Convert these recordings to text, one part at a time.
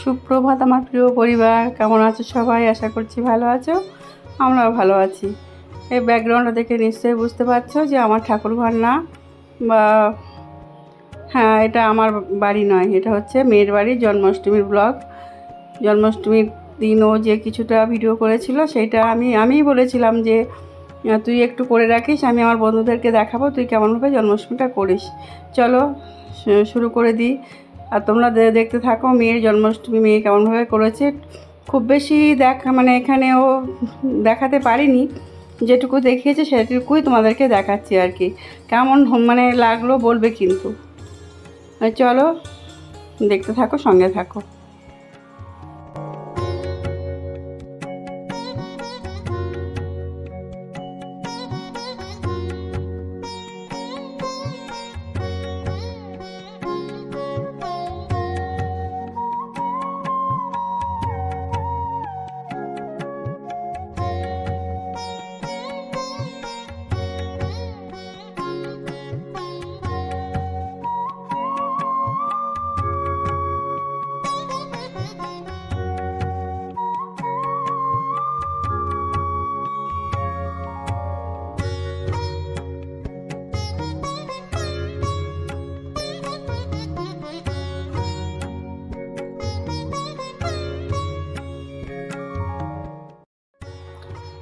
সুপ্রভাত আমার প্রিয় পরিবার, কেমন আছো সবাই? আশা করছি ভালো আছো, আমরাও ভালো আছি। এই ব্যাকগ্রাউন্ডটা দেখে নিশ্চয়ই বুঝতে পারছ যে আমার ঠাকুর ঘর না, বা হ্যাঁ এটা আমার বাড়ি নয়, এটা হচ্ছে মেয়ের বাড়ি, জন্মাষ্টমীর ব্লগ। জন্মাষ্টমীর দিনও যে কিছুটা ভিডিও করেছিল, সেটা আমি, আমিই বলেছিলাম যে তুই একটু করে রাখিস, আমি আমার বন্ধুদেরকে দেখাবো, তুই কেমনভাবে জন্মাষ্টমীটা করিস। চলো শুরু করে দিই। আর তোমরা দেখতে থাকো, মেয়ের জন্মাষ্টমী মেয়ে কেমনভাবে করেছে, খুব বেশি দেখা মানে এখানে ও দেখাতে পারিনি। যেটুকু দেখিয়েছে সেটুকুই তোমাদেরকে দেখাচ্ছি আর কি। কেমন মানে লাগল বলবে কিন্তু। চলো, দেখতে থাকো, সঙ্গে থাকো।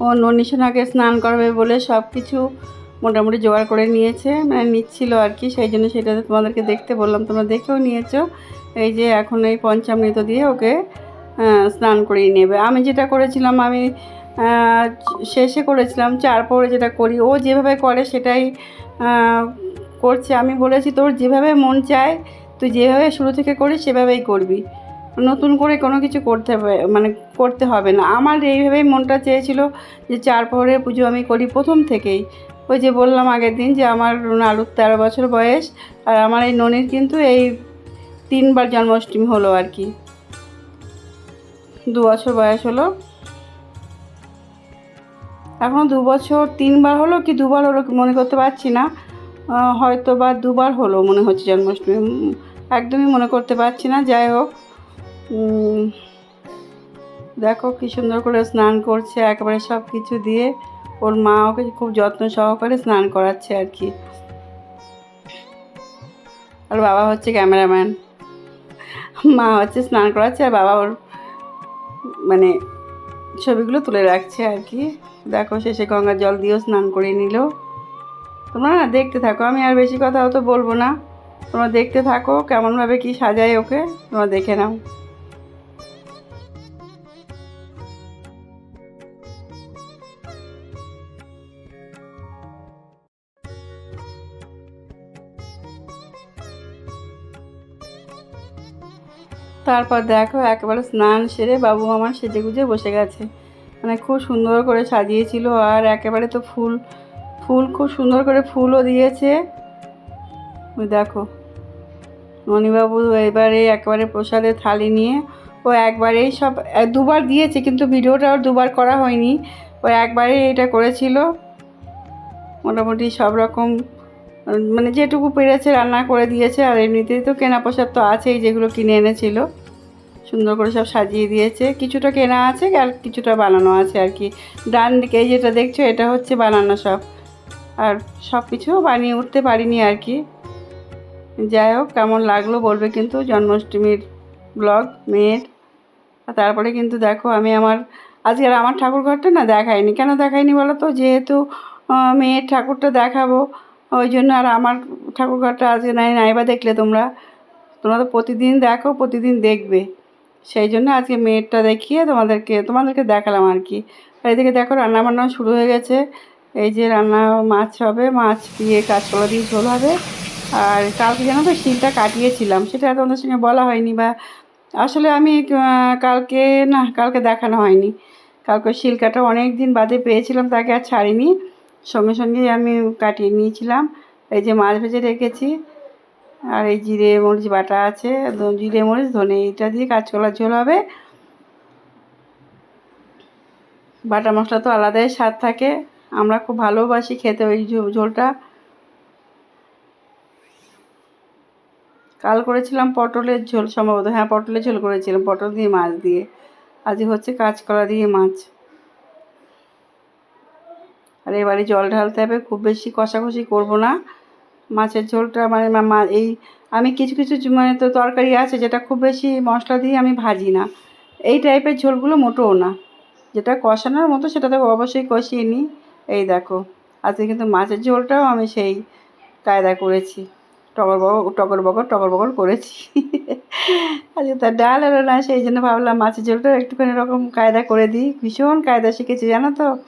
ও ননিশোনাকে স্নান করাবে বলে সব কিছু মোটামুটি জোগাড় করে নিয়েছে। মানে নিচ্ছিল আর কি, সেই জন্য সেটা তোমাদেরকে দেখতে বললাম। তোমরা দেখেও নিয়েছো। এই যে এখন এই পঞ্চামৃত দিয়ে ওকে স্নান করিয়ে নেবে। আমি যেটা করেছিলাম, আমি শেষে করেছিলাম, চার পরে যেটা করি, ও যেভাবে করে সেটাই করছে। আমি বলেছি, তোর যেভাবে মন চায়, তুই যেভাবে শুরু থেকে করিস, সেভাবেই করবি। নতুন করে কোনো কিছু করতে হবে মানে করতে হবে না। আমার এইভাবেই মনটা চেয়েছিল যে চার পরে পুজো আমি করি প্রথম থেকেই। ওই যে বললাম আগের দিন যে আমার নাড়ুর তেরো বছর বয়স আর আমার এই ননির কিন্তু এই তিনবার জন্মাষ্টমী হলো আর কি। দু বছর বয়স হলো। এখনও দু বছর তিনবার হলো কি দুবার হলো মনে করতে পারছি না। হয়তো বা দুবার হলো মনে হচ্ছে জন্মাষ্টমী। একদমই মনে করতে পারছি না। যাই হোক। দেখো কি সুন্দর করে স্নান করছে, একেবারে সব কিছু দিয়ে। ওর মা ওকে খুব যত্ন সহকারে স্নান করাচ্ছে আর কি। আর বাবা হচ্ছে ক্যামেরাম্যান। মা হচ্ছে স্নান করাচ্ছে আর বাবা ওর মানে ছবিগুলো তুলে রাখছে আর কি। দেখো শেষে গঙ্গার জল দিয়েও স্নান করে নিল। তোমরা দেখতে থাকো, আমি আর বেশি কথা অত বলব না। তোমরা দেখতে থাকো, কেমনভাবে কি সাজায় ওকে, তোমরা দেখে নাও। তারপর দেখো একেবারে স্নান সেরে বাবু আমার সেজে গুজে বসে গেছে। মানে খুব সুন্দর করে সাজিয়েছিল আর একেবারে তো ফুল ফুল খুব সুন্দর করে ফুলও দিয়েছে। দেখো, মণিবাবু এবারে একেবারে প্রসাদের থালি নিয়ে, ও একবারেই সব দুবার দিয়েছে কিন্তু ভিডিওটা ওর দুবার করা হয়নি। ও একবারেই এটা করেছিল। মোটামুটি সব রকম মানে যেটুকু পেরেছে রান্না করে দিয়েছে, আর এমনিতেই তো কেনা প্রসাদ তো আছেই যেগুলো কিনে এনেছিল। সুন্দর করে সব সাজিয়ে দিয়েছে। কিছুটা কেনা আছে আর কিছুটা বানানো আছে আর কি। ডান দিকে যেটা দেখছ, এটা হচ্ছে বানানো সব। আর সব কিছু বানিয়ে উঠতে পারিনি আর কি। যাই হোক, কেমন লাগল বলবে কিন্তু জন্মাষ্টমীর ব্লগ, মেয়ের। আর তারপরে কিন্তু দেখো, আমি আমার, আজকে আমার ঠাকুর ঘরটা না দেখাইনি। কেন দেখাইনি বলো তো? যেহেতু মেয়ের ঠাকুরটা দেখাবো। ওই জন্য আর আমার ঠাকুর ঘরটা আজকে নাই, নাইবা দেখলে তোমরা। তোমরা তো প্রতিদিন দেখো, প্রতিদিন দেখবে। সেই জন্য আজকে মেয়েরটা দেখিয়ে তোমাদেরকে তোমাদেরকে দেখালাম আর কি। আর এদিকে দেখো রান্না বান্না শুরু হয়ে গেছে। এই যে রান্না মাছ হবে, মাছ দিয়ে কাঁচকলা দিয়ে ঝোল হবে। আর কালকে যেন তো শিলটা কাটিয়েছিলাম, সেটা তোমাদের সঙ্গে বলা হয়নি বা আসলে আমি কালকে না, কালকে দেখানো হয়নি। কালকে শিল কাটা অনেক দিন বাদে পেয়েছিলাম, তাকে আর ছাড়িনি। সঙ্গে সঙ্গেই আমি কাটিয়ে নিয়েছিলাম। এই যে মাছ ভেজে রেখেছি। আর এই জিরে মরিচ বাটা আছে। জিরে মরিচ, ধনে এটা দিয়ে কাঁচকলার ঝোল হবে। বাটা মশলা তো আলাদাই স্বাদ থাকে। আমরা খুব ভালোবাসি খেতে ওই ঝোলটা। কাল করেছিলাম পটলের ঝোল, সম্ভবত হ্যাঁ পটলের ঝোল করেছিলাম, পটল দিয়ে মাছ দিয়ে। আজকে হচ্ছে কাঁচকলা দিয়ে মাছ। আর এবারে জল ঢালতে হবে, খুব বেশি কষাকষি করব না। মাছের ঝোলটা মানে মা- এই আমি কিছু কিছু মানে তো তরকারি আছে যেটা খুব বেশি মশলা দিয়ে আমি ভাজি না। এই টাইপের ঝোলগুলো মোটোও না। যেটা কষানোর মতো সেটা তো অবশ্যই কষিয়ে নিই। এই দেখো, আজকে কিন্তু মাছের ঝোলটাও আমি সেই কায়দা করেছি। টগর বগর টগর বগর টগর বগর করেছি। আজকে তার ডাল এলো না, সেই জন্য ভাবলাম মাছের ঝোলটাও একটুখানি এরকম কায়দা করে দিই। ভীষণ কায়দা শিখেছি, জানো তো?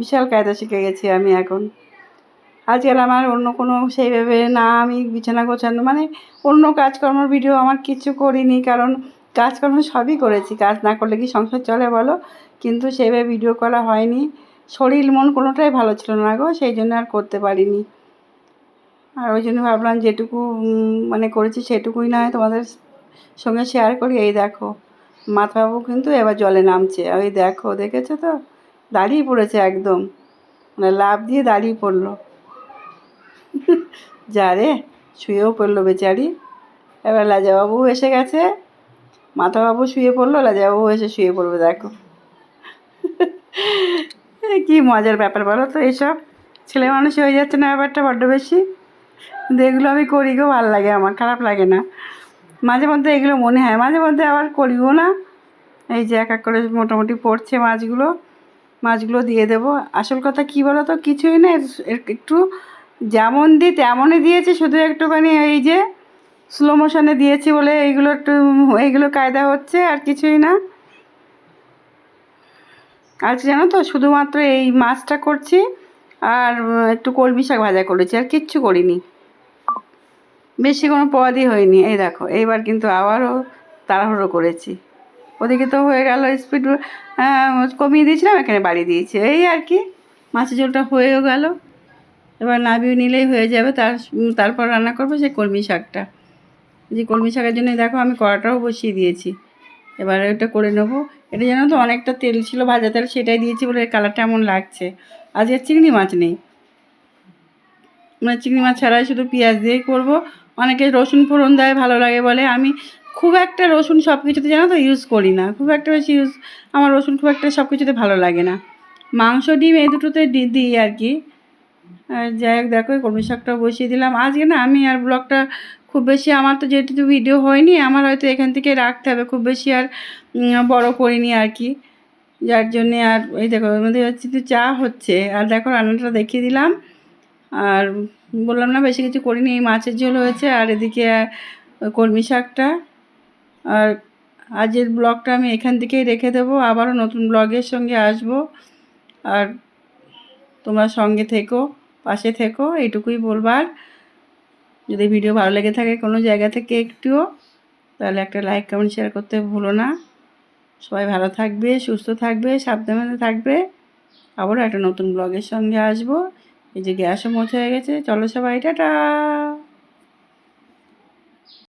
বিশাল কায়দা শিখে গেছি আমি এখন। আজকাল আমার অন্য কোনো সেইভাবে না আমি বিছানা গোছানো মানে অন্য কাজকর্মের ভিডিও আমার কিছু করিনি, কারণ কাজকর্ম সবই করেছি। কাজ না করলে কি সংসার চলে বলো? কিন্তু সেইভাবে ভিডিও করা হয়নি। শরীর মন কোনোটাই ভালো ছিল না গো, সেই জন্য আর করতে পারিনি। আর ওই জন্য ভাবলাম যেটুকু মানে করেছি সেটুকুই নয়, তোমাদের সঙ্গে শেয়ার করি। এই দেখো, মাথাবাবু কিন্তু এবার জলে নামছে। ওই দেখো, দেখেছ তো? দাঁড়িয়ে পড়েছে একদম। মানে লাভ দিয়ে দাঁড়িয়ে পড়ল। যা রে, শুয়েও পড়ল বেচারি। এবার লাজাবাবু এসে গেছে। মাথাবাবু শুয়ে পড়ল, লাজাবাবু এসে শুয়ে পড়বে, দেখো। কি মজার ব্যাপার বলো তো এইসব ছেলে মানুষ হয়ে যাচ্ছে না ব্যাপারটা বড্ড বেশি। কিন্তু এগুলো আমি করি গো, ভালো লাগে আমার, খারাপ লাগে না। মাঝে মধ্যে এগুলো মনে হয়, মাঝে মধ্যে আবার করিও না। এই যে এক এক করে মোটামুটি পড়ছে মাছগুলো। মাছগুলো দিয়ে দেবো। আসল কথা কী বলো তো কিছুই না একটু যেমন দিই তেমনই দিয়েছি, শুধু একটুখানি এই যে স্লো মোশনে দিয়েছি বলে এইগুলো একটু, এইগুলো কায়দা হচ্ছে আর কিছুই না। আজ জানো তো, শুধুমাত্র এই মাছটা করছি আর একটু কলমি শাক ভাজা করেছি, আর কিচ্ছু করিনি। বেশি কোনো পদই হয়নি। এই দেখো, এইবার কিন্তু আবারও তাড়াহুড়ো করেছি। ওদিকে তো হয়ে গেল স্পিড কমিয়ে দিয়েছিলাম, এখানে বাড়িয়ে দিয়েছি। এই আর কি, মাছের ঝোলটা হয়েও গেল। এবার নাবিয়ে নিলেই হয়ে যাবে, তার তারপর রান্না করব সেই কলমি শাকটা। যে কলমি শাকের জন্য দেখো আমি কড়াটাও বসিয়ে দিয়েছি। এবার ওটা করে নেব। এটা জানো তো অনেকটা তেল ছিল, ভাজা তেল সেটাই দিয়েছি বলে কালারটা এমন লাগছে। আজকে চিংড়ি মাছ নেই। মানে চিংড়ি মাছ ছাড়াই শুধু পেঁয়াজ দিয়েই করব। অনেকে রসুন ফোড়ন দেয়, ভালো লাগে বলে। আমি খুব একটা রসুন সব কিছুতে জানো তো ইউজ করি না। খুব একটা বেশি ইউজ আমার রসুন খুব একটা সব কিছুতে ভালো লাগে না। মাংস, ডিম এই দুটোতে দিই আর কি। যাই হোক, দেখো কলমি শাকটা বসিয়ে দিলাম। আজকে না, আমি আর ব্লগটা খুব বেশি আমার তো যেহেতু ভিডিও হয়নি, আমার হয়তো এখান থেকে রাখতে হবে। খুব বেশি আর বড় করিনি আর কি। যার জন্যে আর এই দেখো, এর মধ্যে হচ্ছে তো চা হচ্ছে। আর দেখো, রান্নাটা দেখিয়ে দিলাম। আর বললাম না, বেশি কিছু করিনি, এই মাছের ঝোল হয়েছে। আর এদিকে কলমি শাকটা। আর আজের ব্লগটা আমি এখান থেকেই রেখে দেবো। আবারও নতুন ব্লগের সঙ্গে আসব। আর তোমরা সঙ্গে থেকো, পাশে থেকো এটুকুই বলবার। যদি ভিডিও ভালো লেগে থাকে কোনো জায়গা থেকে একটুও, তাহলে একটা লাইক, কমেন্ট শেয়ার করতে ভুলো না। সবাই ভালো থাকবে, সুস্থ থাকবে, সাবধানে থাকবে। আবারও একটা নতুন ব্লগের সঙ্গে আসব। এই যে গ্যাসও মোছা হয়ে গেছে। চলো সবাই, টাটা!